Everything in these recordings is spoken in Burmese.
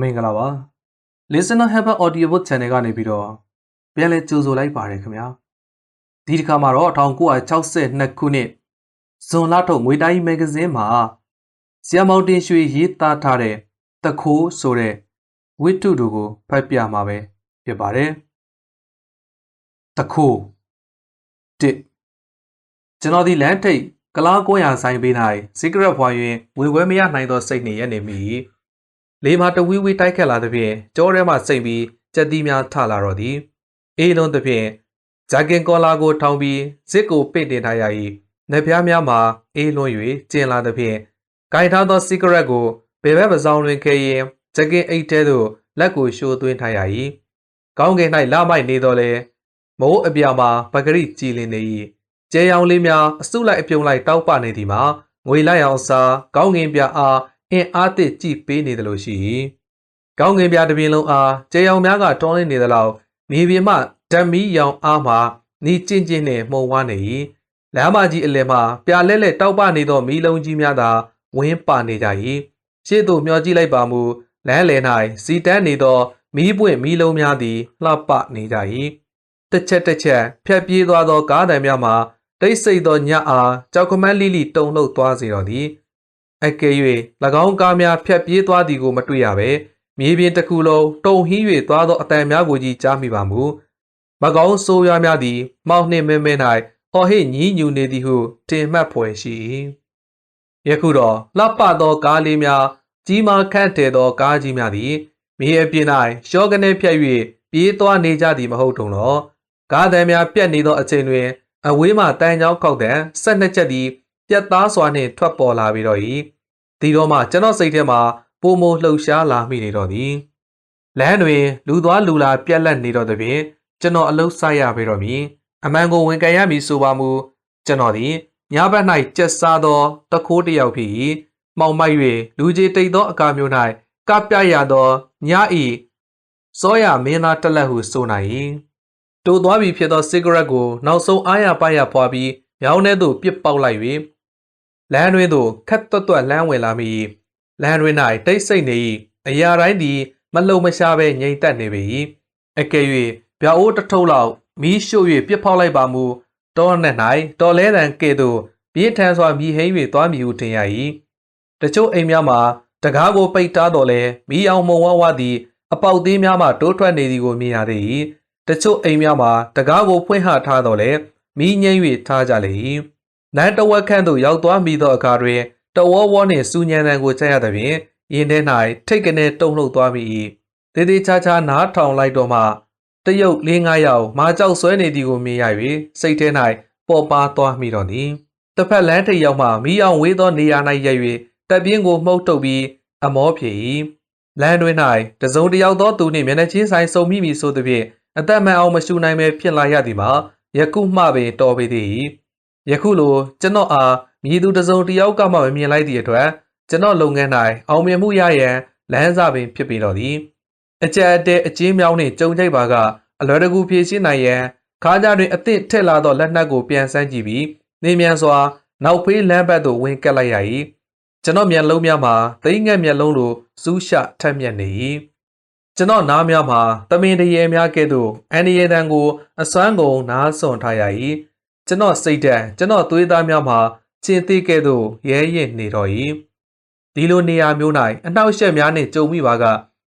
မင်္ဂလာပါ Listener Habit Audiobook Channel ကနေပြီးတော့ပြန်လည်ကြိုဆိုလိုက်ပါတယ်ခင်ဗျာဒီတစ်ခါမှာတော့1962ခုနှစ်ဇွန်လထုတ်ငွေတိုင်းမဂ္ဂဇင်းမှာဆရာမောင်တင်ရွှေရေးသားထားတဲ့တခိုးဆိုတဲ့ဝိတ္တုတို့ကိုဖတ်ပြမှာပဲဖြစ်ပါတယ်တခိုးတစ်ကျွန်တော်ဒီလမ်းထိပ်ကလားကွန်းရဆိုင်ပေး၌စီကရက်ဖွာရင်ငွေဝဲမရနိုင်သောစိတ်နှင့်ရက်နေမိ လေမာတဝီဝီတိုက်ခတ်လာသဖြင့်ကြောထဲမှစိမ့်ပြီးကြက်သီးများထလာတော့သည်အေးလုံးသဖြင့်ဂျာကင်ကောလာကိုထောင်ပြီးစစ်ကိုပင့်တင်ထားရ၏နှပြားများမှာအေးလွန်၍ကျင်လာသဖြင့်ဂိုင်ထားသောစီကရက်ကိုဘယ်ဘက်ပစောင်းတွင်ခဲရင်ဂျကင်အိတ်ထဲသို့လက်ကိုရှိုးသွင်းထားရ၏ကောင်းကင်၌လာမိုက်နေတော့လေမိုးအပြာမှာပဂရိကြည်လင်နေ၏ကျဲရောင်လေးများအစုလိုက်အပြုံလိုက်တောက်ပနေသည်မှာငွေလိုက်အောင်စားကောင်းကင်ပြအား အင်အားသစ်ကြည်ပေးနေတယ်လို့ရှိ၏ကောင်းကင်ပြတစ်ပြင်လုံးအားကျဲရောင်များကတွန်းလင်းနေသလောက်မြေပြင်မှဓာတ်မီရောင်အားမှနီးကျင့်ကျင့်နှင့်မှုံဝါနေ၏လမ်းမကြီးအလယ်မှပြာလဲလဲတောက်ပနေသောမီးလုံးကြီးများသာဝင်းပါနေကြ၏ရှေ့သို့မျှော်ကြည့်လိုက်ပါမူလမ်းလယ်၌စီတန်းနေသောမီးပွင့်မီးလုံးများသည်လှပနေကြ၏တစ်ချက်တစ်ချက်ဖြတ်ပြေးသွားသောကားတံများမှာတိတ်ဆိတ်သောညအားကြောက်ကမန်းလိလိတုန်လှုပ်သွားစေတော်သည် အကယ်၍၎င်းကားများဖြတ်ပြေးသွားသည်ကိုမတွေ့ရဘဲမြေပြင်တစ်ခုလုံးတုန်ဟင်း၍သွားသောအတန်များကိုကြီးကြားမိပါမူမကောင်းဆိုးရွားများသည်မောက်နှင့်မဲမဲ၌ဟော်ဟစ်ညည်းညူနေသည်ဟုတင်မှတ်ဖွယ်ရှိ၏ယခုတော့လှပသောကားလေးများကြီးမားခန့်တယ်သောကားကြီးများသည်မြေအပြင်၌ရှောကနေဖြတ်၍ပြေးသွားနေကြသည်မဟုတ်တုံတော့ကားသည်များပြတ်နေသောအချိန်တွင် အဝေးမှတန်ချောင်းခောက်တဲ့ဆက်နှစ်ချက်သည်ပြတ်သားစွာနှင့်ထွက်ပေါ်လာပြီးတော့၏ ဒီတော့မှကျွန်တော်စိတ်ထဲမှာပုံမလှုပ်ရှားလာမိနေတော့သည်လမ်းတွင်လူသွားလူလာပြက်လက်နေတော့သဖြင့်ကျွန်တော်အလုတ်ဆိုင်ရပြီးတော့မည်အမှန်ကိုဝန်ခံရမည်ဆိုပါမူကျွန်တော်သည်ညဘက်၌ကြက်စားသောတခိုးတစ်ယောက်ဖြစ်၏မှောင်မိုက်၍လူကြီးတိတ်သောအကာမျိုး၌ကပြရသောညဤစောရမင်းသားတက်လက်ဟုဆိုနိုင်၏တိုးသွားပြီဖြစ်သောစီဂရက်ကို နောက်ဆုံးအားရပါရဖွာပြီးမြောင်းထဲသို့ပစ်ပေါက်လိုက်၍ လမ်းတွင်သို့ခက်တွတ်တွတ်လမ်းဝင်လာမိ၏လမ်းတွင်၌တိတ်ဆိတ်နေ၏အရာတိုင်းသည်မလုံမရှားဘဲငြိမ်သက်နေပေ၏အကယ်၍ဗျာအိုးတစ်ထုပ်လောက်မီးရှို့၍ပြစ်ဖောက်လိုက်ပါမူတောနှင့်၌တော်လဲတံကဲ့သို့ပြေးထန်စွာမြည်ဟိမ့်၍သွားမည်ဟုထင်ရ၏တချို့အိမ်များမှာတကားကိုပိတ်ထားတော်လဲမီးအောင်မုံဝဝသည် အပေါက်သေးများမှတိုးထွက်နေသည်ကိုမြင်ရသေး၏တချို့အိမ်များမှာတကားကိုဖွင့်ဟထားတော်လဲမီးငိမ့်၍ထားကြလေ၏ လမ်းတဝက်ခန့်သို့ရောက်သွားမိသောအခါတွင်တဝောဝောနှင့်စူညံတံကိုကြားရသဖြင့်ရင်ထဲ၌ထိတ်ကနေတုန်လှုပ်သွားမိ၏တေးသေးချာချာနားထောင်လိုက်တော့မှတရုတ်လေးငါးယောက်မာကြောက်ဆွဲနေသည်ကိုမြင်ရ၍စိတ်ထဲ၌ပေါ်ပါသွားမိတော့သည်တစ်ဖက်လမ်းထိပ်ရောက်မှမီးအောင်ဝေးသောနေရာ၌ရက်၍တပ်ပြင်းကိုမှုတ်တုပ်ပြီးအမောဖြေ၏လမ်းတွင်၌တစုံတယောက်သောသူနှင့်မျက်နှာချင်းဆိုင်စုံမိမည်ဆိုသည်ဖြင့်အသက်မန်အောင်မရှူနိုင်ပဲဖြစ်လာရသည်မှာယခုမှပင်တော်ပေသည် ယခုလိုကျွန်တော်အားမြည်သူတစုံတယောက်ကမှမမြင်လိုက်သည့်အတွက်ကျွန်တော်လုပ်ငန်း၌အောင်မြင်မှုရရန်လမ်းစာပင်ဖြစ်ပေတော်သည်အကြက်အတဲအကျဉ်းမြောင်းနှင့်ကြုံကြိုက်ပါကအလွယ်တကူဖြည့်ရှင်းနိုင်ရန်ခါးကြတွင်အသင့်ထက်လာသောလက်နက်ကိုပြန်ဆန်းကြည့်ပြီးနေမြန်စွာနောက်ဖေးလမ်းဘက်သို့ဝင်ကပ်လိုက်ရ၏ကျွန်တော်မျက်လုံးများမှာသိငက်မျက်လုံးလိုစူးရှထက်မြက်နေ၏ကျွန်တော်နားများမှာတမင်တရေများကဲ့သို့အန်ဒီယေတန်ကိုအစွမ်းကုန်နားဆွန်ထားရ၏ ကျွန်တော်စိတ်ဓာတ်ကျွန်တော်သွေးသားများမှာကျင်သေးကဲ့သို့ရဲရင်နေတော့၏ဒီလိုနေရာမျိုး၌အနှောက်အယှက်များနှင့်ကြုံမိပါက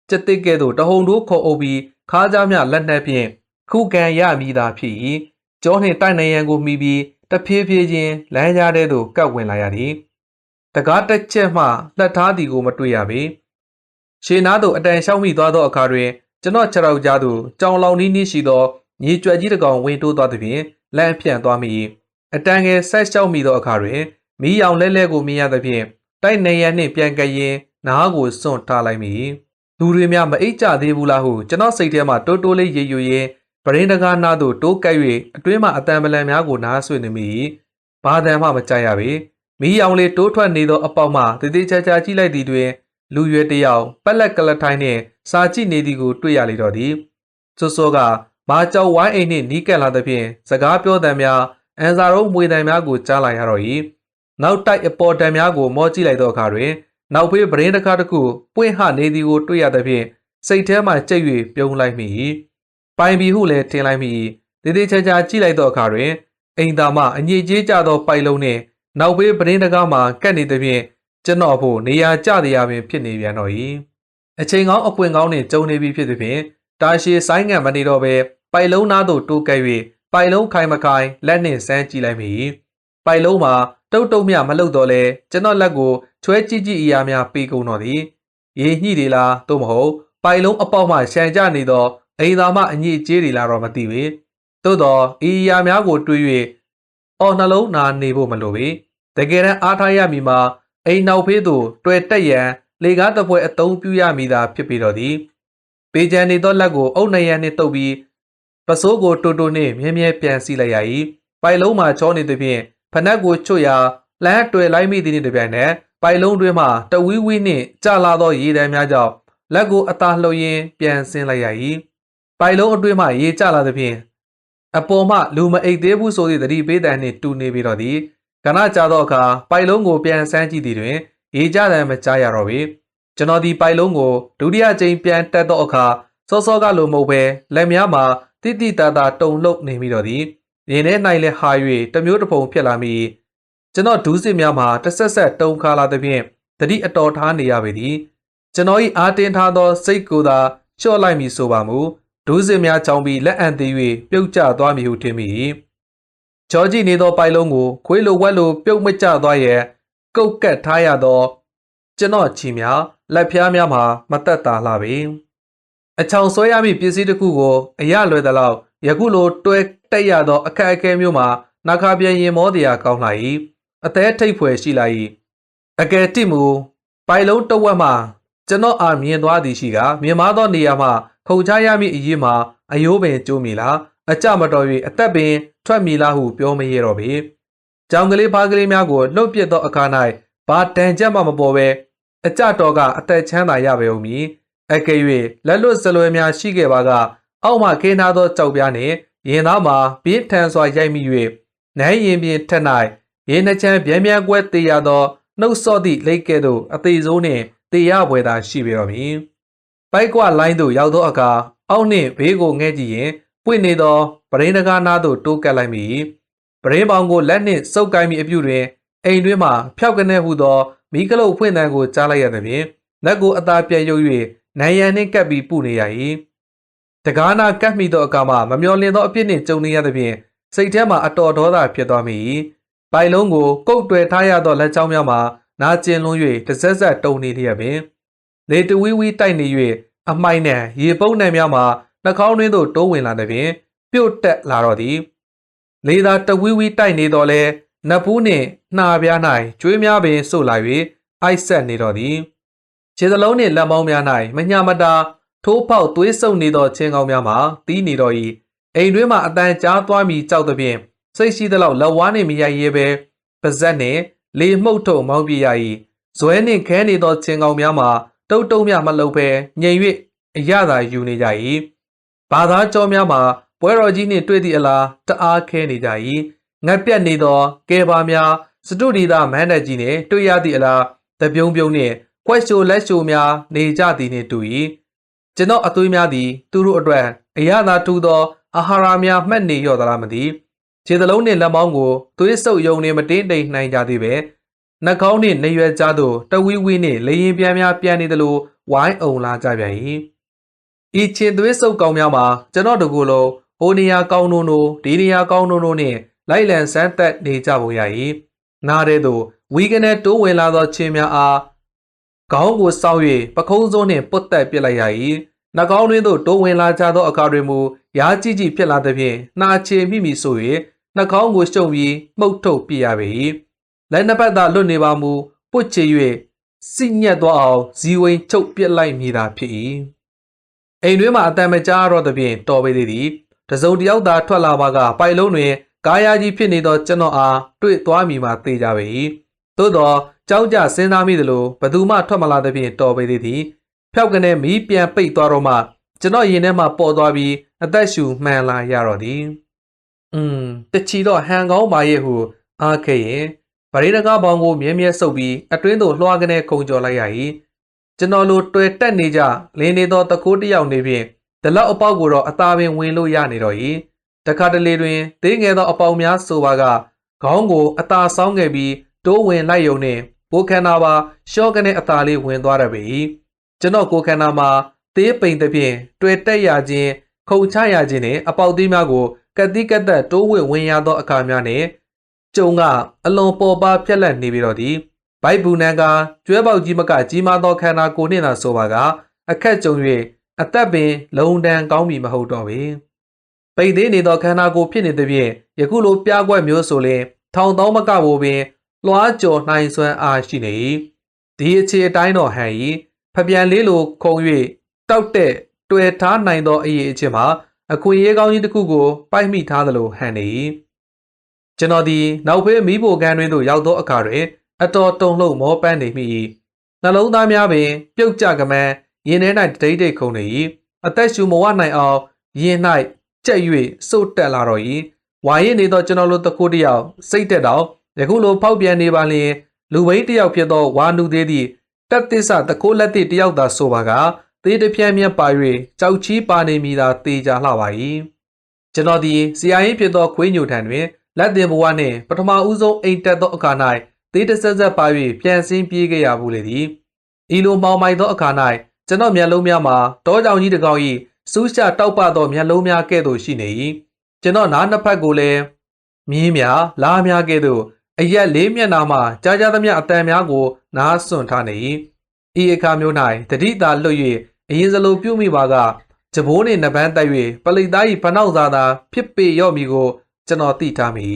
စက်တစ်ကဲ့သို့တဟုန်တို့ခေါ်အုပ်ပြီးခါးကြားများလက်နှက်ဖြင့်ခုခံရမည်သာဖြစ်၏ကျောနှင့်တိုက်နိုင်ရန်ကိုမိပြီးတဖြည်းဖြည်းချင်းလမ်းကြားထဲသို့ကပ်ဝင်လာရသည်တကားတစ်ချက်မှလှက်ထားသည်ကိုမတွေ့ရပေရှေနားသို့အတန်လျှောက်မိသွားသောအခါတွင်ကျွန်တော်ခြေထောက်ကြားသို့ကြောင်လောင်နီးနီးရှိသောမြေကြွက်ကြီးတစ်ကောင်ဝင်တိုးသွားသည်ဖြင့် လမ်းဖြန့်သွားမိအတန်ငယ်ဆက်လျှောက်မိသောအခါတွင်မီးရောင်လဲလဲကိုမြင်ရသဖြင့်တိုက်နေရန်နှင့်ပြန်ကပ်ရင်းနားကိုစွန့်ထားလိုက်မိလူတွေများမအိတ်ကြသေးဘူးလားဟုကျွန်တော်စိတ်ထဲမှာတိုးတိုးလေးရေယူရင်းပရင်းတကားနားသို့တိုးကပ်၍အတွင်းမှအတန်ပလန်များကိုနားဆွေနေမိဘာတန်မှမကြရပေမီးရောင်လေးတိုးထွက်နေသောအပေါက်မှတည်တည်ချာချာကြည့်လိုက်သည်တွင်လူရွယ်တစ်ယောက်ပက်လက်ကလထိုင်းနှင့်စာကြည့်နေသည်ကိုတွေ့ရလေတော့သည်စောစောက မာကြောက်ဝိုင်းအိမ်နှင့်နီးကပ်လာသဖြင့်စကားပြောသံများအန်စာရုံးမွေတံများကိုကြားလာရတော့၏နောက်တိုက်အပေါ်တံများကိုမောကြည့်လိုက်သောအခါတွင်နောက်ဖေးပရင်းတစ်ခါတစ်ခုပွင့်ဟနေသည်ကိုတွေ့ရသဖြင့်စိတ်ထဲမှကြိတ်၍ပြုံးလိုက်မိ၏ပိုင်ပြီဟုလည်းထင်လိုက်မိ၏တည်တည်ချာချာကြည့်လိုက်သောအခါတွင်အိမ်သားမှအငြိကြီးကြသောပိုင်လုံးနှင့်နောက်ဖေးပရင်းတကားမှကတ်နေသဖြင့်ကျွန်တော်ဖို့နေရာကျတရားပင်ဖြစ်နေပြန်တော့၏အချိန်ကောင်းအပွင့်ကောင်းနှင့်ကြုံနေပြီဖြစ်သဖြင့်တာရှည်ဆိုင်ငံမနေတော့ဘဲ ပိုင်လုံးသားသို့တိုးကပ်၍ပိုင်လုံးခိုင်မခိုင်လက်နှင့်ဆန်းကြည့်လိုက်မိ၏ပိုင်လုံးမှာတုတ်တုတ်မြမလုပ်တော့လဲကျွန်တော်လက်ကိုချွဲကြည့်ကြည့်အရာများပေးကုန်တော့သည်ရေညှိတွေလားသို့မဟုတ်ပိုင်လုံးအပေါက်မှရှန်ကြနေသောအိမ်သားမှအညစ်အကြေးတွေလားတော့မသိပေသို့တော့ဤအရာများကိုတွေး၍အော်နှလုံးနာနေဖို့မလိုပေတကယ်တမ်းအားထားရမည်မှာအိမ်နောက်ဖေးသို့တွေ့တက်ရန်လေကားတစ်ပွဲအသုံးပြုရမည်သာဖြစ်ပေတော့သည်ပေကြံနေသောလက်ကိုအုပ်နှရန်နှင့်တုပ်ပြီး ပစိုးကိုတိုတိုနှင့်မြဲမြဲပြန်စီလိုက်ရ၏ပိုင်လုံးမှာချောနေသည်ဖြင့်ဖနက်ကိုချွတ်ရာလမ်းတွေ့လိုက်မိသည်နှင့်တပြိုင်နက်ပိုင်လုံးတွင်မှတဝီးဝီးနှင့်ကျလာသောရေတံများကြောင့်လက်ကိုအသာလှုပ်ရင်းပြန်ဆင်းလိုက်ရ၏ပိုင်လုံးအတွင်းမှရေကျလာသဖြင့်အပေါ်မှလူမအိတ်သေးဘူးဆိုသည့်သတိပေးတံနှင့်တူနေပြီးတော့သည်ကဏကြာသောအခါပိုင်လုံးကိုပြန်ဆန်းကြည့်သည်တွင်ရေကျတံမကြားရတော့ပေကျွန်တော်ဒီပိုင်လုံးကိုဒုတိယကြိမ်ပြန်တက်သောအခါစောစောကလိုမဟုတ်ပဲလက်များမှာ တိတိတတာတုံလှုပ်နေမိတော့သည်ရင်ထဲ၌လည်းဟာ၍တမျိုးတစ်ပုံဖြစ်လာမိကျွန်တော်ဒူးစစ်များမှာတဆက်ဆက်တုံခါလာသဖြင့်တတိအတော်ထားနေရပေသည်ကျွန်တော်၏အားတင်းထားသော စိတ်ကိုယ်သာလျှော့လိုက်မည်ဆိုပါမူဒူးစစ်များချောင်းပြီးလက်အံသေး၍ပြုတ်ကျသွားမည်ဟုထင်မိချောကြည့်နေသောပိုင်လုံးကိုခွေးလိုဝက်လိုပြုတ်မကျသွားရဲ့ကုတ်ကတ်ထားရသော ကျွန်တော်ချီများလက်ဖျားများမှာမတက်တာလှပေ အချောင်ဆွဲရမည့်ပစ္စည်းတစ်ခုကိုအရလွယ်သလောက်ယခုလိုတွဲတက်ရသောအခက်အခဲမျိုးမှာနာခါပြန်ရင်မောတရားကောင်းလာ၏အသေးထိတ်ဖွယ်ရှိလာ၏အကယ်တိမူပိုင်လုံးတဝက်မှကျွန်တော်အားမြင်သွားသည်ရှိကမြင်မသောနေရာမှခုန်ချရမည့်အရေးမှာအယိုးပင်ကျိုးမိလားအကြမတော်၍အသက်ပင်ထွက်မိလားဟုပြောမရတော့ပေ။ကြောင်ကလေးဖားကလေးများကိုလှုပ်ပစ်သောအခါ၌ဘာတန်ကြက်မှမပေါ်ပဲအကြတော်ကအသက်ချမ်းသာရပေုံမည်။ အကယ်၍လက်လွတ်စလွယ်များရှိခဲ့ပါက အောက်မှခင်းထားသောကြောက်ပြားနှင့်ရင်သားမှာပြင်းထန်စွာရိုက်မိ၍နိုင်ရင်ပြင်ထက်၌ရေနှချမ်းဗျံဗျံကွဲတေရသောနှုတ်ဆော့သည့်လိတ်ကဲ့သို့အသေးစိုးနှင့်တေရပွဲသာရှိပေတော်မည်။ပိုက်ကွလိုင်းသို့ရောက်သောအခါအောက်နှင့်ဘေးကိုငဲ့ကြည့်ရင်ပွင့်နေသောပရင်းတကားနားသို့တိုးကပ်လိုက်မိပရင်းပေါင်ကိုလက်နှင့်စုပ်ကိုင်းမိအပြုတွင်အိမ်တွင်းမှဖျောက်ကနေဟုသောမိကလုတ်ဖွင့်တန်းကိုကြားလိုက်ရသဖြင့်လက်ကိုအသာပြဲရုပ်၍ နိုင်ရန်နှင့်ကပ်ပြီးပူနေရ၏တကားနာကပ်မိသောအခါမှမမျော်လင့်သောအဖြစ်နှင့်ကြုံနေရသဖြင့်စိတ်ထဲမှအတော်ဒေါသဖြစ်သွားမိပိုင်လုံးကိုကုတ်တွယ်ထားရသောလက်ချောင်းများမှာနာကျင်လွန်း၍တစ်ဆက်ဆက်တုံနေလျက်ပင်လေတဝီဝီတိုက်နေ၍အမိုက်နှံရေပုတ်နှံများမှာနှာခေါင်းတွင်းသို့တိုးဝင်လာသည်ဖြင့်ပြုတ်တက်လာတော့သည်လေသာတဝီဝီတိုက်နေတော့လဲနတ်ဖူးနှင့်နှာပြား၌ကျွေးများပင်ဆုတ်လာ၍အိုက်ဆက်နေတော့သည် ခြေစလုံးနှင့်လက်မောင်းများ၌မညမတာထိုးပေါက်သွေးဆုပ်နေသောချင်းကောင်းများမှာတီးနေတော့၏အိမ်တွင်းမှအတန်ကြားသွားမီကြောက်သဖြင့်စိတ်ရှိသလောက်လက်ဝါးနှင့်မရိုက်ရဲပဲပါဇက်နှင့်လေမှုတ်ထုံမောင်းပြရ၏ဇွဲနှင့်ခဲနေသောချင်းကောင်းများမှာတုတ်တုံမြမလုပ်ဘဲငြိမ်၍အရသာယူနေကြ၏ဘာသာကြောများမှာပွဲတော်ကြီးနှင့်တွေ့သည့်အလားတအားခဲနေကြ၏ငတ်ပြတ်နေသောကဲပါများစတုဒီသာမန်းတက်ကြီးနှင့်တွေ့ရသည့်အလားတပြုံပြုံနှင့် ကွက်ရှိုလက်ရှိုများနေကြသည်နှင့်တူ၏ကျွန်တော်အသွေးများသည်သူတို့အတွက်အရသာထူသောအာဟာရများမှတ်နေရော့သလားမသိခြေသလုံးနှင့်လက်မောင်းကိုသွေးဆုပ်ယုံနှင့်မတင်းတိမ်နိုင်ကြသေးပဲနှာခေါင်းနှင့်နေရွယ်ကြားသို့တဝီဝီနှင့်လေရင်ပြန်များပြန်နေသလိုဝိုင်းအောင်လာကြပြန်၏ဤချင်းသွေးဆုပ်ကောင်းများမှာကျွန်တော်တို့ကိုယ်လုံးဟိုနေရာကောင်းနိုးနိုးဒီနေရာကောင်းနိုးနိုးနှင့်လိုက်လံစမ်းသက်နေကြပုံရ၏နားတဲ့သို့ဝီကနေတိုးဝင်လာသောချင်းများအား ခေါင်းကိုစောက်၍ပခုံးစုံနှင့်ပုတ်တက်ပစ်လိုက်ရ၏နှကောင်းတွင်သို့တိုးဝင်လာကြသောအခါတွင်မူရားကြည့်ကြည့်ဖြစ်လာသဖြင့်နှာချေမိမိဆို၍နှကောင်းကိုရှုံပြီးမှုတ်ထုတ်ပြရပေ၏လက်နှစ်ပတ်သာလွတ်နေပါမူပွတ်ချေ၍စိညက်သွားအောင်ဇီဝိန်ချုပ်ပစ်လိုက်မိတာဖြစ်၏အိမ်တွင်မှအတန်မကြားတော့သဖြင့်တော်ပေသေးသည်တစုံတယောက်သာထွက်လာပါကပိုင်လုံးတွင်ကာယာကြီးဖြစ်နေသောကျွန်တော်အားတွေ့သွားမိမှသိကြပေ၏သို့သော ကြောက်ကြစဉ်းစားမိသလိုဘသူမှထွက်မလာသဖြင့်တော်ပေသေးသည်ဖြောက်ကနေမီးပြန်ပိတ်သွားတော့မှကျွန်တော်ရင်ထဲမှာပေါ်သွားပြီးအသက်ရှူမှန်လာရတော့သည်อืมတချီတော့ဟန်ကောင်းပါရဲ့ဟုအားခဲ့ရင်ဘရေတကားပေါင်းကိုမြဲမြဲဆုပ်ပြီးအတွင်းသို့လွှားကနေခုံကျော်လိုက်ရ၏ကျွန်တော်လိုတွေ့တက်နေကြလင်းနေသောတကိုးတစ်ယောက်နေဖြင့်ဒီလောက်အပေါက်ကိုတော့အသာပင်ဝင်လို့ရနေတော့၏တခါတလေတွင်သေးငယ်သောအပေါက်များဆိုပါကခေါင်းကိုအသာဆောင်းခဲ့ပြီးတိုးဝင်လိုက်ယုံနှင့် ပိုခန္ဓာပါရှော့ကနေအသာလေးဝင်သွားရပေ၏ကျွန်တော်ကိုယ်ခန္ဓာမှာသေးပိန်သဖြင့်တွေ့တက်ရခြင်းခုံချရခြင်းနှင့်အပေါက်သေးများကိုကတိကတ်သက်တိုးဝင်ဝင်ရသောအခါများနှင့်ကျုံကအလွန်ပေါ်ပါပြက်လက်နေပြီးတော့သည်ဘိုက်ဘူးနန်ကကျွဲပေါက်ကြီးမကကြီးမားသောခန္ဓာကိုယ်နှင့်သာဆိုပါကအခက်ကြုံ၍အသက်ပင် လုံတန်ကောင်းပြီမဟုတ်တော့ပေပိတ်သေးနေသောခန္ဓာကိုယ်ဖြစ်နေသည်ဖြင့်ယခုလိုပြားကွက်မျိုးဆိုလျှင်ထောင်သောမကဘို့ပင် လွှားကြော်နိုင်စွမ်းအားရှိနေ၏ဒီအခြေအတိုင်းတော်ဟန်၏ဖပြန်လေးလိုခုံ၍တောက်တဲ့တွေ့ထားနိုင်သောအရေးအချင်းမှာအခွင့်အရေးကောင်းကြီးတစ်ခုကိုပိုက်မိထားသလိုဟန်နေ၏ကျွန်တော်ဒီနောက်ဖေးမီးဖိုကန်းတွင်သို့ရောက်သောအခါတွင်အတော်တုန်လှုပ်မောပန်းနေမိ၏နှလုံးသားများပင်ပြုတ်ကြကမန်းရင်ထဲ၌တတိတ်တိတ်ခုန်နေ၏အသက်ရှူမဝနိုင်အောင်ရင်၌ကြက်၍စိုးတက်လာတော့၏ဝါရင်နေသောကျွန်တော်တို့တခုတယောက်စိတ်တက်တော့ ယခုလိုဖောက်ပြန်နေပါလျင်လူဘိန်းတယောက်ဖြစ်သောဝါနုသေးသည့်တက်သစ္စာတကိုးလက်သည့်တယောက်သာဆိုပါကသေးတပြန့်မြတ်ပါ၍ကြောက်ချီးပါနေမိသာတေချာလှပါ၏ကျွန်တော်သည်ဆရာကြီးဖြစ်သောခွေးညိုထံတွင်လက်တင်ဘဝနှင့်ပထမဦးဆုံးအိမ်တက်သောအခါ၌သေးတဆက်ဆက်ပါ၍ပြန်ဆင်းပြေးခဲ့ရဘူးလေသည်ဤလိုမောင်မိုက်သောအခါ၌ကျွန်တော်မျက်လုံးများမှာတောကြောင်ကြီးတစ်ကောင်၏စူးရှတောက်ပသောမျက်လုံးများကဲ့သို့ရှိနေ၏ကျွန်တော်နားနှစ်ဖက်ကိုလည်းမြင်းများလားများကဲ့သို့ အရက်လေးမျက်နှာမှာကြားကြားသမျှအတန်များကို နားစွန့်ထားနေ၏ဤအခါမျိုး၌တတိတာလွတ်၍အရင်စလိုပြုမိပါကဂျဘိုးနှင့်နဘန်းတိုက်၍ပလိတ်သား၏ဖနှောက်စားသာ ဖြစ်ပေရော့မီကို ကျွန်တော်သိထားမိ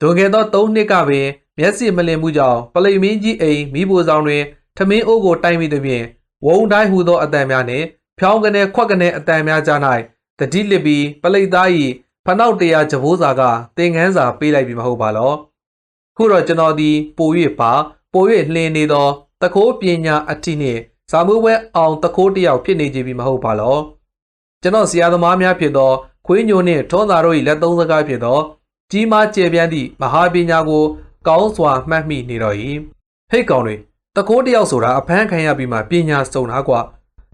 ဒွန်ခဲ့သော၃နှစ်ကပင်မျက်စိမလင်မှုကြောင့်ပလိတ်မင်းကြီးအိမ်မိဖို့ဆောင်တွင်ထမင်းအိုးကိုတိုက်မိသည်ဖြင့်ဝုံတိုင်းဟူသောအတန်များနှင့်ဖြောင်းကနေခွက်ကနေအတန်များကြား၌တတိလစ်ပြီးပလိတ်သား၏ ဖနှောက်တရားဂျဘိုးစာကသင်ငန်းစာပေးလိုက်ပြီမဟုတ်ပါလောခုတော့ကျွန်တော်သည်ပို၍ပါပို၍လှင်နေသောတခိုးပညာအထိနှင့်စာမှုပွဲအောင်တခိုးတယောက်ဖြစ်နေကြပြီမဟုတ်ပါလောကျွန်တော်ဆရာသမားများဖြစ်သောခွေးညိုနှင့်ထွန်းသာတို့၏လက်သုံးစကားဖြစ်သောကြီးမားကျယ်ပြန့်သည့်မဟာပညာကို ကောင်းစွာမှတ်မိနေတော့၏ဟိတ်ကောင်တွေတကိုးတယောက်ဆိုတာအဖမ်းခံရပြီးမှပညာစုံတာကွာ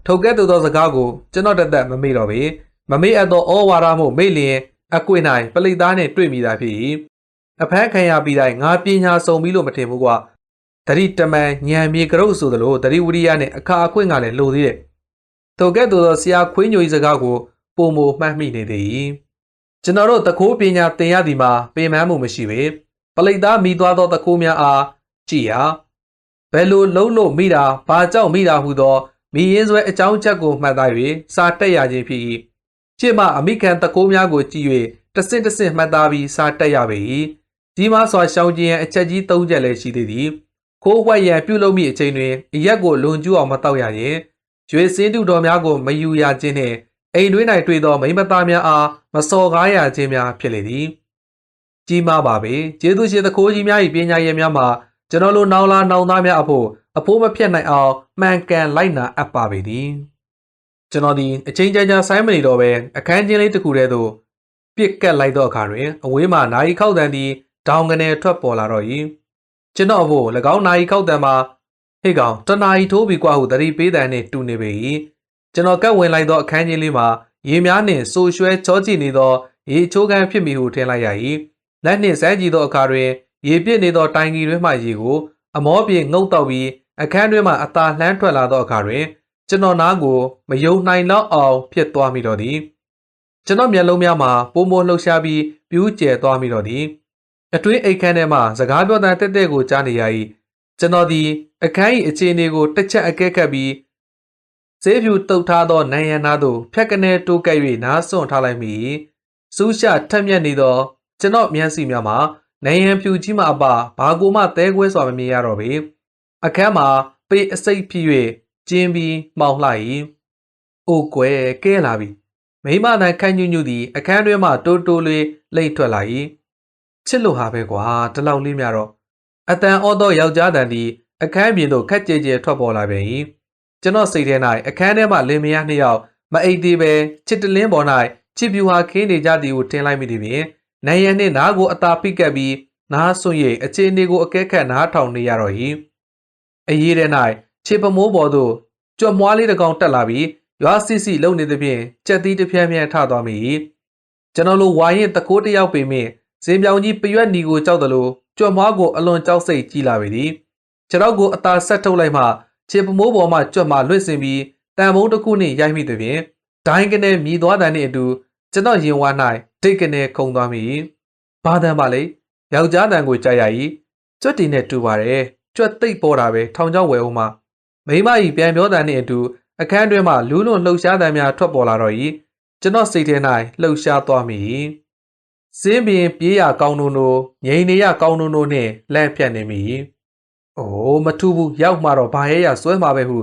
ထုတ်ကဲ့သို့သောစကားကိုကျွန်တော်တသက်မမေ့တော့ပေမမေ့အပ်သောဩဝါဒမှုမေ့လျင် အကွေ၌ပလိတ်သားနှင့်တွေ့မိတာဖြစ်၏အဖမ်းခံရပြီးတိုင်းငါပညာစုံပြီလို့မထင်ဘူးကွာတတိတမန်ညံမြေကရုတ်ဆိုသလိုတတိဝရိယနဲ့အခါအခွင့်ကလည်းလိုသေးတယ်ထိုကဲ့သို့သောဆရာခွေးညိုကြီးစကားကိုပုံမမှတ်မိနေသည်ကျွန်တော်တို့တခိုးပညာသင်ရသည်မှာပင်ပန်းမှုမရှိပေပလိတ်သားမိသွားသောတခိုးများအားကြည်ဟာဘယ်လိုလုံးလို့မိတာဘာကြောင့်မိတာဟုသောမိရင်းဆွဲအကြောင်းချက်ကိုမှတ်သား၍စာတက်ရခြင်းဖြစ်၏ ချစ်မှအမိခံတကိုးများကိုကြည့်၍တဆင့်တဆင့်မှတ်သားပြီးစာတက်ရပေ၏ကြီးမားစွာရှောင်ကျဉ်ရန်အချက်ကြီး၃ချက်လည်းရှိသေးသည်ခိုးဝှက်ရန်ပြုလုပ်မိအချိန်တွင်အရက်ကိုလွန်ကျူးအောင်မတောက်ရရင်ရွေစင်းတူတော်များကိုမယူရခြင်းနှင့်အိမ်တွင်း၌တွေ့သောမိမသားများအားမစော်ကားရခြင်းများဖြစ်လေသည်ကြီးမားပါပေကျေးဇူးရှင်သခိုးကြီးများ၏ပညာရည်များမှာကျွန်တော်လိုနောင်လာနောင်သားများအဖို့အဖိုးမဖြတ်နိုင်အောင်မှန်ကန်လိုက်နာအပ်ပါပေသည် ကျွန်တော်ဒီအချိန်ကြာကြာဆိုင်းမနေတော့ပဲအခန်းချင်းလေးတစ်ခုတည်းသို့ပြစ်ကတ်လိုက်သောအခါတွင်အဝေးမှနိုင်ခောက်တန်သည်ဒေါင်ကနေထွက်ပေါ်လာတော့၏ကျွန်တော်အဖို့၎င်းနိုင်ခောက်တန်မှာဟေ့ကောင်တနာရီထိုးပြီးကွာဟုတတိပေးတန်နှင့်တူနေပေ၏ကျွန်တော်ကတ်ဝင်လိုက်သောအခန်းကြီးလေးမှာရေများနှင့်ဆူရွှဲချောကြည့်နေသောရေချိုးကန်ဖြစ်မိဟုထင်လိုက်ရ၏လက်နှင့်စမ်းကြည့်သောအခါတွင်ရေပြစ်နေသောတိုင်ကြီးတွင်မှရေကို အမောပြေငုတ်တော့ပြီးအခန်းတွင်မှအသာလှမ်းထွက်လာသောအခါတွင် ကျွန်တော်နားကိုမယုံနိုင်တော့အောင်ဖြစ်သွားမိတော့သည်ကျွန်တော်မျက်လုံးများမှာပုံမလှုပ်ရှားပြီးပြူးကျဲသွားမိတော့သည်အတွင်းအိတ်ခမ်းထဲမှစကားပြောတဲ့တက်တဲ့ကိုကြားနေရ၏ကျွန်တော်သည်အခန်း၏အခြေအနေကိုတစ်ချက်အကဲခတ်ပြီးဈေးဖြူတုတ်ထားသောနိုင်ရန်သားသို့ဖြက်ကနေတိုးကပ်၍နားစွန့်ထားလိုက်မိစူးရှထက်မြက်နေသောကျွန်တော်မျက်စိများမှာနိုင်ရန်ဖြူကြီးမှအပဘာကိုမှသဲကွဲစွာမမြင်ရတော့ပေအခန်းမှာပေးအစိတ်ဖြစ်၍ ကျင်းပြီးမှောင်လှ၏အိုကွယ်ကဲလာပြီမိမတန်ခန့်ညွညွသည်အခန်းတွင်မှတိုးတိုးလေးလိမ့်ထွက်လာ၏ချစ်လို့ဟာပဲကွာတလောက်လေးများတော့အတန်အောသောယောက်ျားတန်သည်အခန်းပြင်သို့ခက်ကြဲကြဲထွက်ပေါ်လာပြန်၏ကျွန်တော်စိတ်ထဲ၌အခန်းထဲမှလင်မယားနှစ်ယောက်မအိပ်သေးပဲချစ်တလင်းပေါ်၌ချစ်ပြူဟာခင်းနေကြသည်ကိုထင်လိုက်မိသည်ဖြင့်နိုင်ရန်နှင့်နားကိုအသာပိကပ်ပြီးနားဆွရိတ်အခြေအနေကိုအကဲခတ်နားထောင်နေရတော့၏အရေးတဲ့၌ ခြေပမိုးပေါ်သို့ကြွက်မွားလေးတစ်ကောင်တက်လာပြီးရွာစီစီလုံနေသဖြင့်ကြက်သီးတစ်ဖြန်းဖြန်းထသွားမိ၏ကျွန်တော်လိုဝိုင်းရင်တကိုးတစ်ယောက်ပေမင့်ဇင်ပြောင်ကြီးပရွက်နီကိုကြောက်တယ်လို့ကြွက်မွားကိုအလွန်ကြောက်စိတ်ကြီးလာပေသည်ကျွန်တော်ကိုအသာဆက်ထုတ်လိုက်မှခြေပမိုးပေါ်မှကြွက်မှလွင့်စင်ပြီးတန်ဖုံးတစ်ခုနှင့်ရိုက်မိသဖြင့်ဒိုင်းကနေမြည်သွားတဲ့နှင့်အတူကျွန်တော်ရင်ဝါ၌ဒိတ်ကနေခုန်သွားမိ၏ဘာတန်ပါလေယောက်ျားတန်ကိုကြိုက်ရ၏ကြွက်တီနဲ့တူပါတယ်ကြွက်သိပ်ပေါ်တာပဲထောင်ချောက်ဝယ်ဦးမှာ မိမကြီးပြန်ပြောတဲ့နှင့်အတူအခန်းတွင်မှလူးလွန်လှုပ်ရှားတဲ့များထွက်ပေါ်လာတော့၏ကျွန်တော်စိတ်ထဲ၌လှုပ်ရှားသွားမိ၏စင်းပင်ပြေးရကောင်းနိုးနိုးငိန်နေရကောင်းနိုးနိုးနှင့်လန့်ဖြတ်နေမိ၏အိုးမထူးဘူးရောက်မှတော့ဘာရဲရဆွဲမှာပဲဟု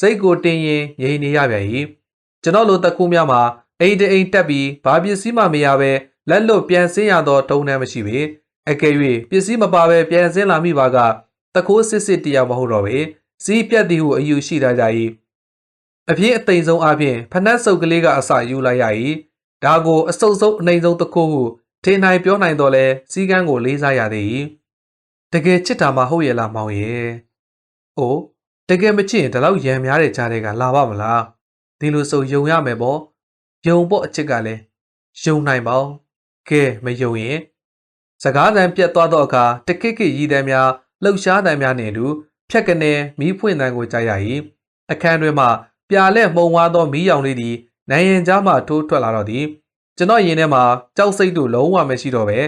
စိတ်ကိုတင်းရင်ငိန်နေရပြန်၏ကျွန်တော်လိုတကူများမှာအိမ်တအိမ်တက်ပြီးဘာပစ္စည်းမှမရဘဲလက်လွတ်ပြန်ဆင်းရသောတုံးနှမ်းမရှိပေအကယ်၍ပစ္စည်းမပါဘဲပြန်ဆင်းလာမိပါကတခိုးစစ်စစ်တရားမဟုတ်တော့ပေ စီးပြတ်သည်ဟုအယူရှိထားကြ၏အဖြစ်အသိမ်းဆုံးအပြင်ဖနက်စုပ်ကလေးကအစယူလိုက်ရ၏ဒါကိုအစုပ်စုပ်အနှိမ်ဆုံးတခိုးဟုထင်နိုင်ပြောနိုင်တော့လဲစီကန်းကိုလေးစားရသေး၏တကယ်ချစ်တာမှဟုတ်ရဲ့လားမောင်ရဲ့အိုးတကယ်မချစ်ရင်ဒီလောက်ရံများတဲ့ကြားတွေကလာပါမလားဒီလိုဆိုယုံရမယ်ပေါ့ယုံပေါ့အချစ်ကလည်းယုံနိုင်ပါ့ကဲမယုံရင်စကားသံပြတ်သွားတော့အခါတကိကိရည်တမ်းများလှုပ်ရှားတမ်းများနှင့်အတူ ဖြက်ကနေမီးဖွင့်တန်းကိုကြားရ၏အခန်းတွင်မှပြာလက်မှုံဝါသောမီးရောင်လေးသည်နိုင်ရင်ကြားမှထိုးထွက်လာတော့သည်ကျွန်တော်ရင်ထဲမှာကြောက်စိတ်တို့လုံးဝမရှိတော့ပဲ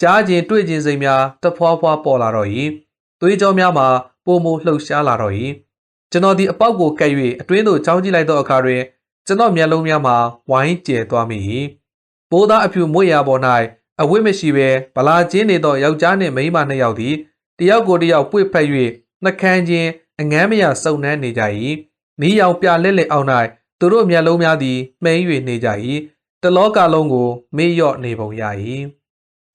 ကြားခြင်းတွေ့ခြင်းစိတ်များတဖွာဖွာပေါ်လာတော့၏သွေးကြောများမှာပုံမလှုပ်ရှားလာတော့၏ကျွန်တော်ဒီအပေါက်ကိုကပ်၍အတွင်းသို့ချောင်းကြည့်လိုက်သောအခါတွင်ကျွန်တော်မျက်လုံးများမှာဝိုင်းကျဲသွားမိ၏ပိုးသားအဖြူမွေ့ရာပေါ်၌အဝိမရှိဘဲဗလာချင်းနေသောယောက်ျားနှင့်မိန်းမနှစ်ယောက်သည်တယောက်ကိုတယောက်ပွေ့ဖက်၍ နှကန်းချင်းအငမ်းမရစုံနှမ်းနေကြ၏မီးရောင်ပြလက်လက်အောင်၌သူတို့မျက်လုံးများသည်မှိန်၍နေကြ၏တလောကလုံးကို မေ့လျော့နေပုံရ၏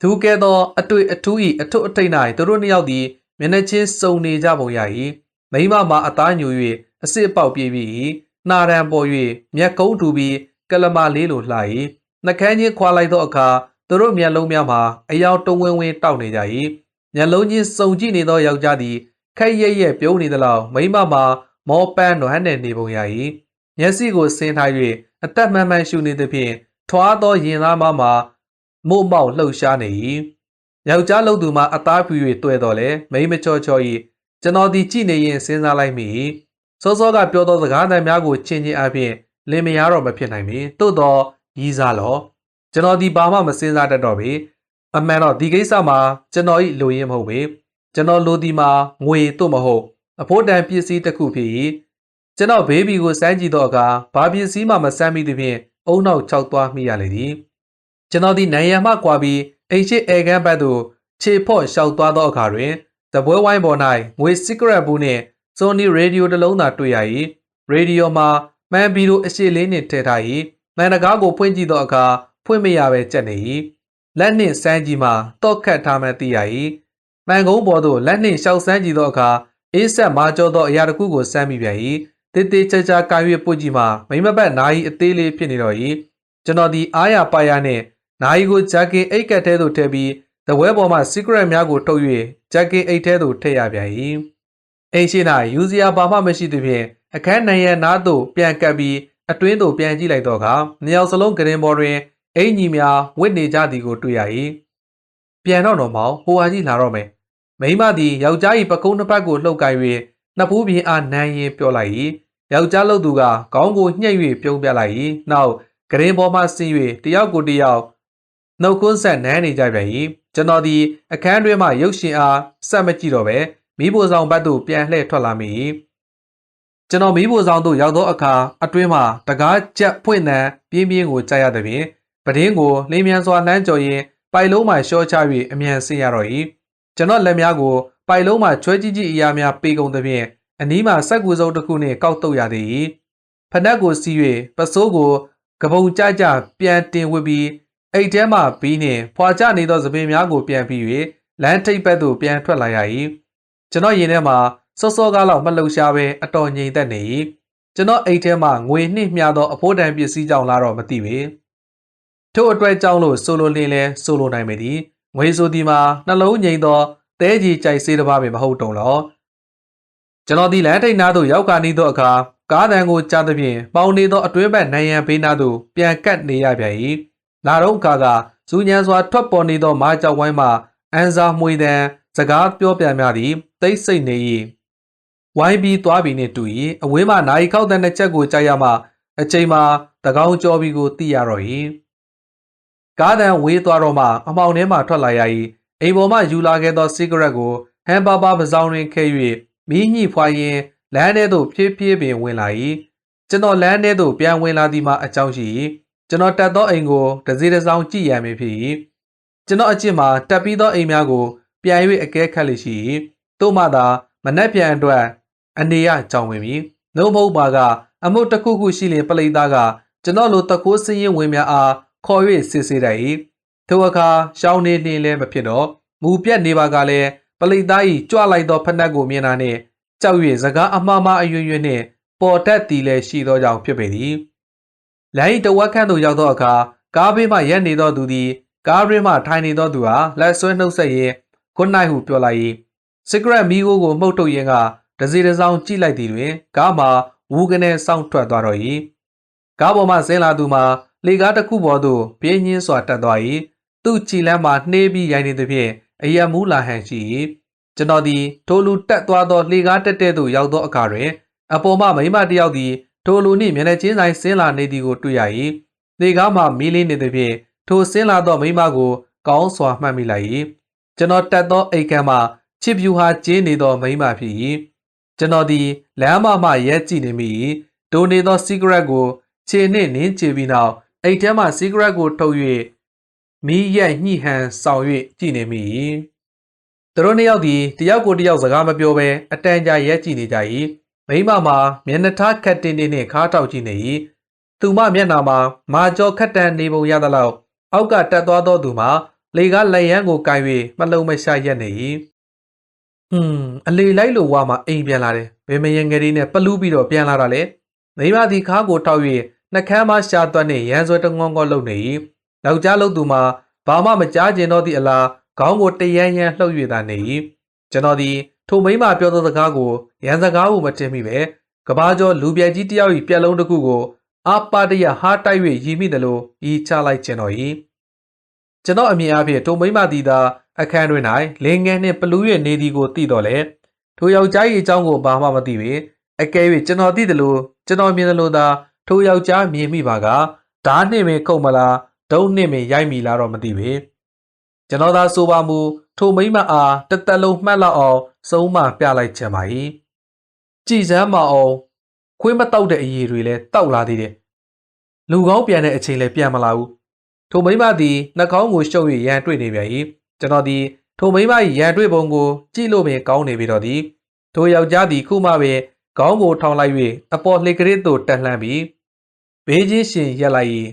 သူကဲ့သောအတွေ့အထူး၏အထွတ်အထိပ်၌သူတို့နှစ်ယောက်သည်မျက်နှာချင်းစုံနေကြပုံရ၏မိမမှာအသားညူ၍အစစ်အပေါက်ပြေးပြီးနှာရန်ပေါ်၍မျက်ကုံးထူပြီးကလမလေးလိုလှ၏နှကန်းချင်းခွာလိုက်သောအခါသူတို့မျက်လုံးများမှာအယောင်တုံဝင်းဝင်းတောက်နေကြ၏မျက်လုံးချင်းစုံကြည့်နေသောယောက်ျားသည် ခက်ရဲရဲပြုံးနေသလောက်မိမမှာမောပန်းနွမ်းနေနေပုံရ၏မျက်စိကိုဆင်းထား၍အသက်မှန်မှန်ရှူနေသဖြင့်ထွားသောရင်သားမမှာမို့မောက်လှုပ်ရှားနေ၏ယောက်ျားလုံသူမှာအသားဖြူ၍တွေ့တော်လဲမိမချောချော၏ကျွန်တော်ဒီကြည့်နေရင်စဉ်းစားလိုက်မိစောစောကပြောသောစကားသံများကိုချင်းချင်းအပြင်လင်မယားတော့မဖြစ်နိုင်မီသို့တော့ရီးစားလောကျွန်တော်ဒီဘာမှမစဉ်းစားတတ်တော့ပြီအမှန်တော့ဒီကိစ္စမှာကျွန်တော်ဤလိုရင်းမဟုတ်ပေ ကျွန်တော်လိုဒီမှာငွေတို့မဟုတ်အဖို့တန်ပစ္စည်းတစ်ခုဖြစ်၏ကျွန်တော်ဘေးဘီကိုစမ်းကြည့်တော့အခါဘာပစ္စည်းမှမစမ်းမိသဖြင့်အုံနောက်ခြောက်သွားမိရလေသည်ကျွန်တော်ဒီနိုင်ရန်မှကွာပြီးအိမ်ရှိအေကန်ဘက်သို့ခြေဖော့လျှောက်သွားသောအခါတွင်တပွဲဝိုင်းပေါ်၌ငွေ secret ဘူးနှင့် Sony radio တစ်လုံးသာတွေ့ရ၏ရေဒီယိုမှာမန်ဘီရိုအရှိလေးနှင့်ထည့်ထား၏မှန်တကားကိုဖွင့်ကြည့်သောအခါဖွင့်မရပဲကြက်နေ၏လက်နှင့်စမ်းကြည့်မှတော့ခတ်ထားမှသိရ၏ မှန်ကုန်းပေါ်သို့လက်နှင့်ရှောက်စမ်းကြည့်သောအခါအေးဆက်မာကျော်သောအရာတစ်ခုကိုစမ်းမိပြန်၏တေးသေးချာချာကာ၍ပုတ်ကြည့်မှမိမဘက်နာယီအသေးလေးဖြစ်နေတော့၏ကျွန်တော်ဒီအားရပါရနှင့်နာယီကိုဂျက်ကင်အိတ်ကတ်ထဲသို့ထည့်ပြီးတဝဲပေါ်မှ secret များကိုထုတ်၍ဂျက်ကင်အိတ်ထဲသို့ထည့်ရပြန်၏အိမ်ရှိ၌ယူစရာဘာမှမရှိသဖြင့်အခန်းနိုင်ရန်နားသို့ပြန်ကပ်ပြီးအတွင်းသို့ပြန်ကြည့်လိုက်တော့ကနှစ်ယောက်စလုံးကရင်ပေါ်တွင်အင်ကြီးများဝစ်နေကြသည်ကိုတွေ့ရ၏ပြန်တော့တော့မောင်ဟိုဟာကြီးလာတော့မယ် မိမသည်ယောက်ျား၏ပကုံးနှစ်ပတ်ကိုလှုပ်ကိုင်၍နှစ်ဖူးပြင်းအားနမ်းရင်ပြောလိုက်၏ယောက်ျားလှုပ်သူကခေါင်းကိုညှက်၍ပြုံးပြလိုက်၏နောက်ကရင်ပေါ်မှဆင်း၍တယောက်ကိုတယောက်နှုတ်ခွန်းဆက်နမ်းနေကြပြန်၏ကျွန်တော်သည်အခန်းတွင်မှရုပ်ရှင်အားဆက်မကြည့်တော့ပဲမိဖို့ဆောင်ဘက်သို့ပြန်လှည့်ထွက်လာမိ၏ကျွန်တော်မိဖို့ဆောင်သို့ရောက်သောအခါအတွင်းမှတကားကြက်ဖွင့်နှံပြင်းပြင်းကိုကြားရသည်ဖြင့်ပဒင်းကိုလင်းမြန်စွာလှမ်းကြော်ရင်းပိုက်လုံးမှရှော့ချ၍အမြန်ဆင်းရတော့၏ ကျွန်တော်လက်များကိုပိုက်လုံးမှချွဲကြီးကြီးအရာများပေးကုန်သည်ဖြင့်အနီးမှစက်ကူစုပ်တစ်ခုနှင့်ကောက်တုပ်ရသည်ဖနက်ကိုစီး၍ပစိုးကိုကပုံကြကြပြန်တင်ဝစ်ပြီးအိတ်ထဲမှဘီးနှင့်ဖွာကျနေသောသပင်များကိုပြန်ပြီး၍လမ်းထိပ်ဘက်သို့ပြန်ထွက်လာရ၏ကျွန်တော်ရင်ထဲမှာစောစောကားလောက်မလှုပ်ရှားပဲအတော်ငြိမ်သက်နေ၏ကျွန်တော်အိတ်ထဲမှာငွေနှိမ့်မြသောအဖိုးတန်ပစ္စည်းကြောင့်လာတော့မသိပေထို့အတွက်ကြောင့်လို့ဆိုလိုလင်းလဲဆိုလိုနိုင်ပေသည် ငွေဆိုဒီမှာနှလုံးငိမ့်သောတဲကြီးကြိုက်စေးတစ်ပါးပင်မဟုတ်တုံလောကျွန်တော်ဒီလမ်းထိပ်နားသို့ရောက်ကာနေသောအခါကားတန်ကိုကြားသဖြင့်ပေါင်နေသောအတွင်းဘက်နိုင်ရန်ဘေးနားသို့ပြန်ကပ်နေရပြန်၏လာတော့အခါကစူညံစွာထွက်ပေါ်နေသောမားကြောက်ဝိုင်းမှအန်စာမှွေတန်စကားပြောပြများသည်တိတ်ဆိတ်နေ၏ဝိုင်းပြီးသွားပြီးနှင့်တူ၏အဝေးမှနိုင်ခောက်တဲ့နှစ်ချက်ကိုကြားရမှအချိန်မှာတကောင်းကြောပြီးကိုသိရတော့၏ ကားတန်ဝေးသွားတော့မှအမောင်ထဲမှထွက်လာရ၏အိမ်ပေါ်မှယူလာခဲ့သောစီဂရက်ကိုဟမ်ဘာဘာပစောင်းတွင်ခဲ၍မီးညှိဖွာရင်းလမ်းထဲသို့ဖြည်းဖြည်းပင်ဝင်လာ၏ကျွန်တော်လမ်းထဲသို့ပြန်ဝင်လာသည်မှာအကြောင်းရှိ၏ကျွန်တော်တက်သောအိမ်ကိုတစ်စီတစ်စောင်းကြည့်ရမည်ဖြစ်၏ကျွန်တော်အကျင့်မှာတက်ပြီးသောအိမ်များကိုပြန်၍အကဲခတ်လိရှိ၏သို့မှသာမနှက်ပြန်အတွက်အနေရကြောင်းဝင်ပြီနှုတ်မဟုတ်ပါကအမှုတစ်ခုခုရှိလျင်ပလိတ်သားကကျွန်တော်လိုတကိုးစင်းရင်ဝင်များအား ခေါ်၍စစ်ဆေးတတ်၏ထိုအခါရှောင်းနေနေလည်းမဖြစ်တော့မူပြက်နေပါကလည်းပလိတ်သား၏ကြွလိုက်သောဖက်နှက်ကိုမြင်တာနှင့်ကြောက်၍စကားအမှားမှားအယွင်ယွင်နှင့်ပေါ်တက်သည်လည်းရှိသောကြောင့်ဖြစ်ပေသည်လိုင်းတဝက်ခန့်သို့ရောက်သောအခါကားဘေးမှရက်နေသောသူသည်ကားရင်းမှထိုင်နေသောသူဟာလက်ဆွဲနှုတ်ဆက်ရင်း good night ဟုပြောလိုက်၏စကရက်မီကိုကိုမှုတ်ထုတ်ရင်းကဒစီတစောင်းကြည့်လိုက်သည်တွင်ကားမှာဝူကနေစောင့်ထွက်သွားတော့၏ကားပေါ်မှဆင်းလာသူမှာ လေကားတစ်ခုပေါ်သို့ပြင်းညင်းစွာတက်သွား၏သူ့ကြည်လန်းမှနှေးပြီးရိုင်းနေသဖြင့်အယံမူးလာဟန်ရှိ၏ကျွန်တော်သည်ထိုလူတက်သွားသောလေကားတက်တဲ့သို့ရောက်သောအခါတွင် အပေါ်မှမိမတစ်ယောက်သည်ထိုလူနှင့်မျက်နှာချင်းဆိုင်ဆင်းလာနေသည်ကိုတွေ့ရ၏လေကားမှမီးလင်းနေသဖြင့်ထိုဆင်းလာသောမိမကို ကောင်းစွာမှတ်မိလိုက်၏ကျွန်တော်တက်သောအိတ်ကမ်းမှချစ်ပြူဟာကျင်းနေသောမိမဖြစ်၏ကျွန်တော်သည်လမ်းမမှရဲကြည့်နေမိ၏ဒိုနေသော secret ကိုခြေနှင့်နင်းချပြီးနောက် အိတ်ထဲမှ secret ကိုထုတ်၍မီးရက်ညှိဟန်ဆောင်၍ကြည့်နေမိ၏သူတို့နှစ်ယောက်သည်တယောက်ကိုတယောက်စကားမပြောဘဲအတန်ကြာရဲကြည့်နေကြ၏မိမမှာမျက်နှာထားခတ်တင်းတင်းနှင့်ခါတောက်ကြည့်နေ၏သူမမျက်နှာမှာမာကြောခတ်တန်နေပုံရသလောက်အောက်ကတက်သွားသောသူမှာလေကားလက်ရန်ကိုကင်၍မလုံမရှာရက်နေ၏ဟွန်းအလေလိုက်လိုဝါမှာအိမ်ပြန်လာတယ်ဘယ်မရင်ငယ်လေးနဲ့ပလူးပြီးတော့ပြန်လာတာလေမိမသည်ခါကိုထောက်၍ နှကမ်းမရှာသွက်နှင့်ရန်ဆွဲတငွန်ကောလုံနေ၏ယောက်ျားလုံသူမှာဘာမှမကြားကျင်တော့သည့်အလားခေါင်းကိုတရမ်းရမ်းလှုပ်၍သာနေ၏ကျွန်တော်သည်ထိုမိမပြောသောစကားကိုရန်စကားဟုမတင်မိပဲကဘာကျော်လူပြက်ကြီးတယောက်၏ပြက်လုံးတစ်ခုကိုအာပါတရဟားတိုက်၍ရည်မိတယ်လို့ဤချလိုက်ကျင်တော်၏ကျွန်တော်အမြင်အဖြစ်ထိုမိမသည်သာအခန်းတွင်၌လင်းငယ်နှင့်ပလူး၍နေသည်ကိုသိတော်လဲထိုယောက်ျား၏အကြောင်းကိုဘာမှမသိပေအကဲ၍ကျွန်တော်သိတယ်လို့ကျွန်တော်မြင်တယ်လို့သာ ထိုယောက်ျားမြင်မိပါကဓာတ်နှင့်ပင်ခုတ်မလားဒုံနှင့်ပင်ရိုက်မိလားတော့မသိပေကျွန်တော်သာဆိုပါမူထိုမိမအားတသက်လုံးမှတ်လောက်အောင်စုံးမပြလိုက်ချင်ပါ၏ကြည်စမ်းမအောင်ခွေးမတောက်တဲ့အရေးတွေလည်းတောက်လာသေးတယ်လူကောင်းပြန်တဲ့အချိန်လည်းပြန်မလာဘူးထိုမိမသည်နှာခေါင်းကိုရှုပ်၍ရန်တွေ့နေပြန်၏ကျွန်တော်သည်ထိုမိမ၏ရန်တွေ့ပုံကိုကြည့်လို့ပင်ကောင်းနေပြီတော့သည်ထိုယောက်ျားသည်ခုမှပင်ခေါင်းကိုထောင်လိုက်၍အပေါ်လှေကလေးသို့တက်လှမ်းပြီး ဘေးချင်းရှင်ရက်လိုက်၏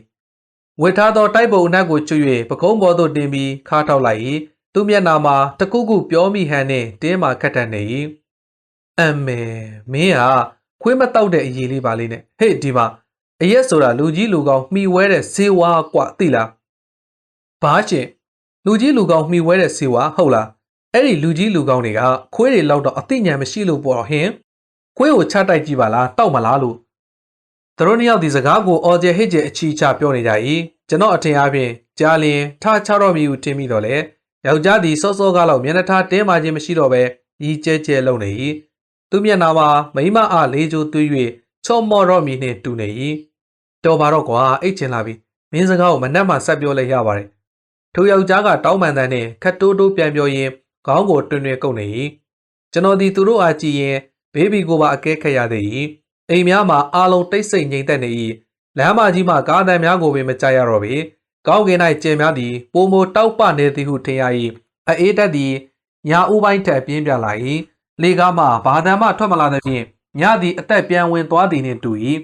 ဝစ်ထားသောတိုက်ပုံအနက်ကိုကျွ၍ပကုံးပေါ်သို့တင်ပြီးခါထောက်လိုက်၏သူမျက်နာမှာတကုကုပြောမိဟန်နှင့်တင်းမာခတ်တတ်နေ၏အမေမင်းဟာခွေးမတောက်တဲ့အရေးလေးပါလေးနဲ့ဟေ့ဒီမှာအရက်ဆိုတာလူကြီးလူကောင်းမှီဝဲတဲ့ဈေးဝါကွာသိလားဘာချင်းလူကြီးလူကောင်းမှီဝဲတဲ့ဈေးဝါဟုတ်လားအဲ့ဒီလူကြီးလူကောင်းတွေကခွေးတွေလောက်တော့အသိဉာဏ်မရှိလို့ပေါ့ဟင်ခွေးကိုချတိုက်ကြည့်ပါလားတောက်မလားလို့ သူတို့နှစ်ယောက်ဒီစကားကိုအော်ဂျယ်ဟစ်ဂျယ်အချီချပြောနေကြ၏ကျွန်တော်အထင်အားဖြင့်ကြားလျင်ထားချတော့မီဟုထင်မိတော့လေယောက်ျားသည်စောစောကားလောက်မျက်နှာထားတင်းမာခြင်းမရှိတော့ပဲရီးကျဲကျဲလုံနေ၏သူမျက်နှာမှာမိမအားလေးကြိုးသွေး၍ချော့မော့တော့မီနှင့်တူနေ၏တော်ပါတော့ကွာအိတ်ချင်လာပြီမင်းစကားကိုမနှက်မှဆက်ပြောလိုက်ရပါတယ်ထိုယောက်ျားကတောင်းပန်တဲ့နှင့်ခတ်တိုးတိုးပြန်ပြောရင်းခေါင်းကိုတွင်တွင်ကုတ်နေ၏ကျွန်တော်ဒီသူတို့အားကြည့်ရင်ဘေဘီကိုပါအကဲခတ်ရသေး၏ အိမ်များမှာအားလုံးတိတ်ဆိတ်ငြိမ်သက်နေ၏လမ်းမကြီးမှကားတန်းများကိုပင်မကြရတော့ပေကောင်းကင်၌ကျင်များသည်ပုံမတောက်ပနေသည်ဟုထင်ရ၏အေးတက်သည်ညာဦးပိုင်းထက်ပြင်းပြလာ၏လေကားမှဘာတန်မှထွက်မလာသဖြင့်ညသည်အသက်ပြန်ဝင်သွားသည်နှင့်တူ၏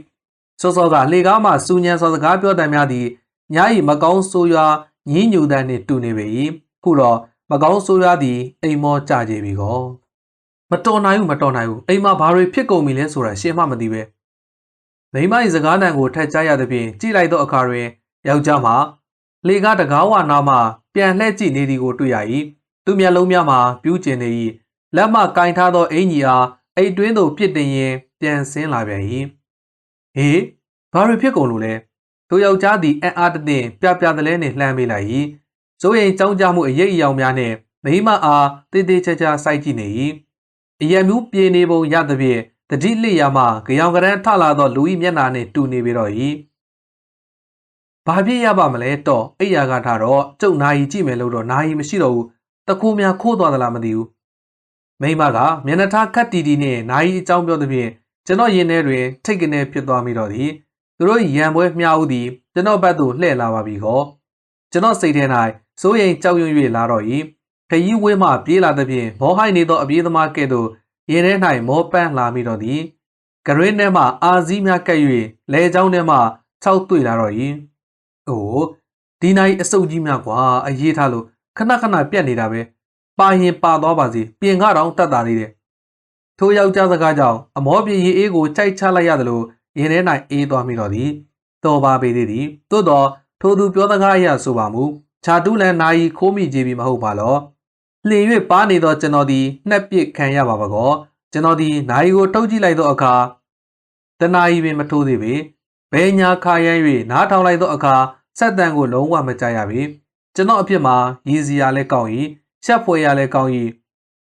စောစောကလေကားမှစူညံစောစကားပြောတတ်များသည်ည၏မကောင်းဆိုးရွားညင်းညူတန်းနှင့်တူနေပေ၏ခုတော့မကောင်းဆိုးရွားသည်အိမ်မောကြကြပြီကော မတော်နိုင်ဘူးမတော်နိုင်ဘူးအိမ်မှာဘာတွေဖြစ်ကုန်ပြီလဲဆိုတာရှင်းမှမသိပဲမိမ၏စကားတန်ကိုထက်ကြားရသဖြင့်ကြည့်လိုက်သောအခါတွင်ယောက်ျားမှလေကားတကားဝနာမှပြန်လှည့်ကြည့်နေသည်ကိုတွေ့ရ၏သူမျက်လုံးများမှာပြူးကျင်နေ၏လက်မှကင်ထားသောအင်ကြီးအားအိတ်တွင်းသို့ပြစ်တင်ရင်းပြန်ဆင်းလာပြန်၏ဟေးဘာတွေဖြစ်ကုန်လို့လဲသူယောက်ျားသည်အံ့အားတသင့်ပြပြတလဲနှင့်လှမ်းပေးလိုက်၏စိုးရိမ်ကြောင်းကြမှုအရေးအယောင်များနှင့်မိမအားတေးသေးချာချာစိုက်ကြည့်နေ၏ အယံမျိုးပြေနေပုံရသဖြင့်တတိလိယာမှကြောင်ကရန်ထလာသောလူ၏မျက်နှာနှင့်တူနေပေတော့၏ဘာဖြစ်ရပါမလဲတော့အိယာကထားတော့ကျုပ်နာယီကြည့်မယ်လို့တော့နာယီမရှိတော့ဘူးတကူများခိုးသွားသလားမသိဘူးမိမကမျက်နှာထားခတ်တီတီနှင့်နာယီအကြောင်းပြောသဖြင့်ကျွန်တော်ရင်ထဲတွင်ထိတ်ကနေဖြစ်သွားမိတော့သည်သူတို့ရံပွဲမြှောက်သည်ကျွန်တော်ဘက်သို့လှည့်လာပါပြီခေါ်ကျွန်တော်စိတ်ထဲ၌စိုးရိမ်ကြောက်ရွံ့၍လာတော့၏ ခရီးဝဲမှပြေးလာသဖြင့်မောဟိုက်နေသောအပြေးသမားကဲ့သို့ရင်ထဲ၌မောပန်းလာမိတော့သည်ဂရင်းထဲမှအာစည်းများကပ်၍လဲချောင်းထဲမှခြောက်တွေ့လာတော့၏အိုးဒီနိုင်အစုပ်ကြီးများကွာအရေးထားလို့ခဏခဏပြက်နေတာပဲပါရင်ပါသွားပါစေပြင်ကတော့တတ်တာလေးတဲ့ထိုယောက်ျားစကားကြောင့်အမောပြေရီအေးကိုကြိုက်ချလိုက်ရတယ်လို့ရင်ထဲ၌အေးသွားမိတော့သည်တော်ပါပေသေးသည်သို့တော့ထိုသူပြောစကားအရဆိုပါမူခြာတူးလန်နာယီခိုးမိကြပြီမဟုတ်ပါလော လှင်၍ပါနေသောကျွန်တော်သည်နှက်ပစ်ခံရပါပါကောကျွန်တော်သည်နာယီကိုထုတ်ကြည့်လိုက်သောအခါတနာယီပင်မထိုးသေးပေဘဲညာခါရမ်း၍နားထောင်လိုက်သောအခါဆက်တန်ကိုလုံးဝမကြရပေကျွန်တော်အဖြစ်မှာရည်စီရလဲကောင်း၏ရှက်ဖွယ်ရလဲကောင်း၏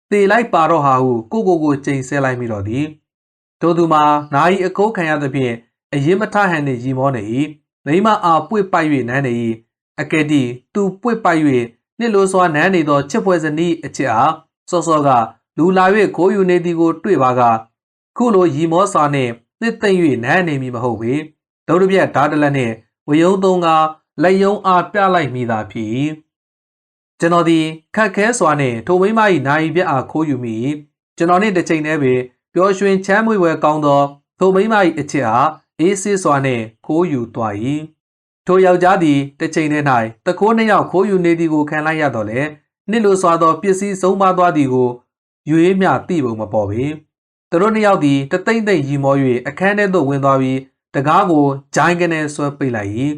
သေလိုက်ပါတော့ဟာဟုကိုကိုကိုချိန်ဆဲလိုက်မိတော့သည်တို့သူမှာနာယီအကိုးခံရသဖြင့်အရင်မထဟန်နှင့်ရီမောနေ၏မိမအားပွေပိုက်၍နန်းနေ၏အကယ်တီသူပွေပိုက်၍ နှစ်လိုစွာနန်းနေသောချစ်ပွဲဇနီးအချစ်အားစောစောကလူလာ၍ခိုးယူနေသည်ကို တွေ့ပါကခုလိုရီမောစာနှင့်နှစ်သိမ့်၍နန်းနေမည်မဟုတ်ပေဒုဒပြက်ဓာတလက်နှင့်ဝယုံသုံးကလက်ယုံအားပြလိုက်မိသာဖြစ်ကျွန်တော်ဒီခက်ခဲစွာနှင့်ထိုမိမ၏နိုင်ပြအားခိုးယူမိကျွန်တော်နှင့်တစ်ချိန်တည်းပင်ပျော်ရွှင်ချမ်းမွေဝဲကောင်းသောထိုမိမ၏အချစ်အားအေးဆေးစွာနှင့်ခိုးယူသွား၏ ထိုယောက်ျားသည်တစ်ချိန်တည်း၌တကိုးနှစ်ယောက်ခိုးယူနေသည်ကိုခံလိုက်ရတော့လေနှစ်လိုစွာသောပစ္စည်းဆုံးပါသွားသည်ကိုရွေးမြသိပုံမပေါ်ပေသူတို့နှစ်ယောက်သည်တသိမ့်သိမ့်ရီမော၍အခန်းထဲသို့ဝင်သွားပြီးတကားကိုဂျိုင်းကနေဆွဲပိတ်လိုက်၏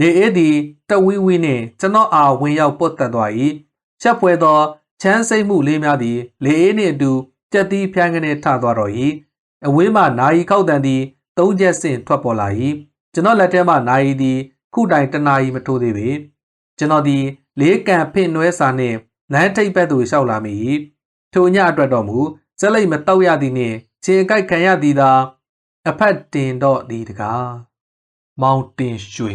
နေအေးသည်တဝီဝီနှင့်ကျွန်တော်အားဝင်ရောက်ပုတ်တက်သွား၏ချက်ပွဲသောချမ်းစိတ်မှုလေးများသည်လေအေးနှင့်အတူကြက်သီးဖြန်းကနေထသွားတော့၏အဝင်းမှနာယီခောက်တန်သည်သုံးချက်ဆင့်ထွက်ပေါ်လာ၏ကျွန်တော်လက်ထဲမှနာယီသည် ခုတိုင်တနာယီမထိုးသေးပေကျွန်တော်သည်လေးကန်ဖင့်နွဲစာနှင့်လမ်းထိပ်ဘက်သို့လျှောက်လာမိ၏ထိုညအတွက်တော့မူဇက်လိတ်မတောက်ရသည်နှင့်ခြေကိုက်ခံရသည်သာအဖက်တင်တော့သည်တကားမောင်တင်ရွှေ